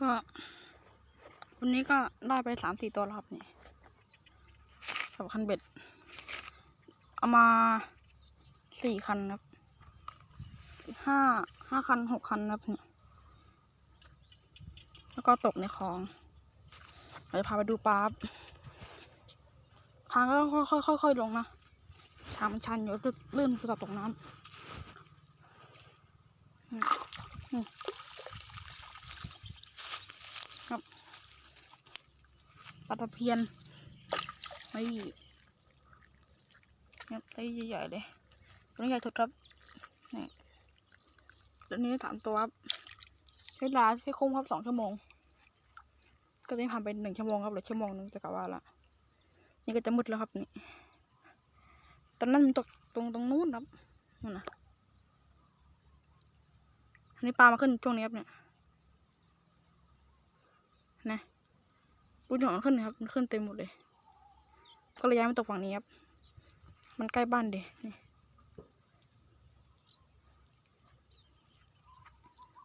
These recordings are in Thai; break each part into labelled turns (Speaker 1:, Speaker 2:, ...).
Speaker 1: ก็วันนี้ก็ได้ไปสามสี่ตัวแล้วครับนี่กับคันเบ็ด เอามาสี่คันครับห้าห้าคันหกคันครับนี่แล้วก็ตกในคลองเดี๋ยวพาไปดูปลาครับทางก็ค่อยๆค่อยลงนะชามันชันอยู่ลื่นจะตกน้ำอืมอืมครับ ปลาตะเพียนไอ้เนี่ยไอ้ใหญ่ๆเลยตัวนี้ใหญ่สุดครับนี่ตัวนี้สามตัวครับใช้เวลาใช้คุ้มครับสองชั่วโมง ก็จะผ่านไปหนึ่งชั่วโมงครับหรือชั่วโมงนึงจะกลับว่าละนี่ก็จะมืดแล้วครับนี่ตอนนั้นมันตกตรงตรงนู้นครับนู่นนะอันนี้ปลามาขึ้นช่วงนี้ครับเนี่ยนะ ดูหนอนขึ้นครับมันขึ้นเต็มหมดเลย ก็เลยย้ายมาตกฝั่งนี้ครับ มันใกล้บ้านเดีนี่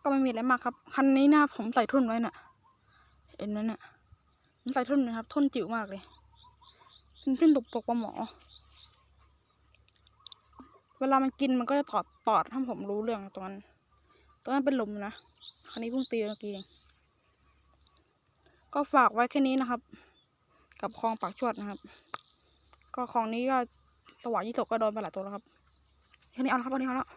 Speaker 1: ก็ไม่มีอะไรมากครับ คันนี้นะผมใส่ทุ่นไว้น่ะ เห็นไหมเนี่ยผมใส่ทุ่นนะครับ ทุ่นจิ๋วมากเลยเป็นทุ่นตกปกปลาหมอ เวลามันกินมันก็จะตอดตอดถ้าผมรู้เรื่องตรงนั้นตรงนั้นเป็นลมนะ คันนี้เพิ่งตีเมื่อกี้เอง ก็ฝากไว้แค่นี้นะครับ กับคลองปากชวดนะครับ ก็คลองนี้ก็สว่างยี่สกก็โดนไปหลายตัวแล้วครับแค่นี้เอาละครับวันนี้เอาละ